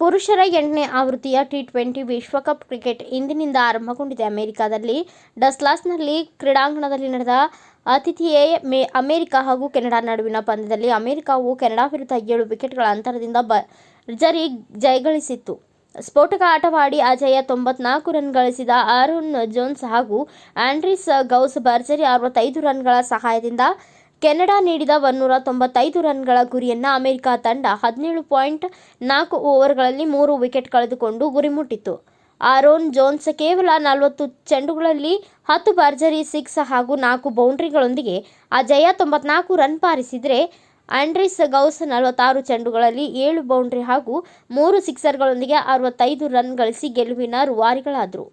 ಪುರುಷರ ಎಂಟನೇ ಆವೃತ್ತಿಯ ಟಿ ಟ್ವೆಂಟಿ ವಿಶ್ವಕಪ್ ಕ್ರಿಕೆಟ್ ಇಂದಿನಿಂದ ಆರಂಭಗೊಂಡಿದೆ. ಅಮೆರಿಕಾದಲ್ಲಿ ಡಸ್ಲಾಸ್ನಲ್ಲಿ ಕ್ರೀಡಾಂಗಣದಲ್ಲಿ ನಡೆದ ಅತಿಥಿಯೇ ಮೇ, ಅಮೆರಿಕ ಹಾಗೂ ಕೆನಡಾ ನಡುವಿನ ಪಂದ್ಯದಲ್ಲಿ ಅಮೆರಿಕಾವು ಕೆನಡಾ ವಿರುದ್ಧ ಏಳು ವಿಕೆಟ್ಗಳ ಅಂತರದಿಂದ ಭರ್ಜರಿ ಜಯಗಳಿಸಿತ್ತು. ಸ್ಫೋಟಕ ಆಟವಾಡಿ ಅಜಯ ತೊಂಬತ್ನಾಲ್ಕು ರನ್ ಗಳಿಸಿದ ಆರುನ್ ಜೋನ್ಸ್ ಹಾಗೂ ಆಂಡ್ರಿಸ್ ಗೌಸ್ ಭರ್ಜರಿ ಅರವತ್ತೈದು ರನ್ಗಳ ಸಹಾಯದಿಂದ ಕೆನಡಾ ನೀಡಿದ ಒನ್ನೂರ ತೊಂಬತ್ತೈದು ರನ್ಗಳ ಗುರಿಯನ್ನು ಅಮೆರಿಕ ತಂಡ ಹದಿನೇಳು ಪಾಯಿಂಟ್ ನಾಲ್ಕು ಓವರ್ಗಳಲ್ಲಿ ಮೂರು ವಿಕೆಟ್ ಕಳೆದುಕೊಂಡು ಗುರಿ ಮುಟ್ಟಿತು ಆರೋನ್ ಜೋನ್ಸ್ ಕೇವಲ ನಲವತ್ತು ಚೆಂಡುಗಳಲ್ಲಿ ಹತ್ತು ಭರ್ಜರಿ ಸಿಕ್ಸ್ ಹಾಗೂ ನಾಲ್ಕು ಬೌಂಡ್ರಿಗಳೊಂದಿಗೆ ಅಜಯ ತೊಂಬತ್ನಾಲ್ಕು ರನ್ ಪಾರಿಸಿದರೆ ಆಂಡ್ರಿಸ್ ಗೌಸ್ ನಲವತ್ತಾರು ಚೆಂಡುಗಳಲ್ಲಿ ಏಳು ಬೌಂಡ್ರಿ ಹಾಗೂ ಮೂರು ಸಿಕ್ಸರ್ಗಳೊಂದಿಗೆ ಅರವತ್ತೈದು ರನ್ ಗಳಿಸಿ ಗೆಲುವಿನ ರೂವಾರಿಗಳಾದರು.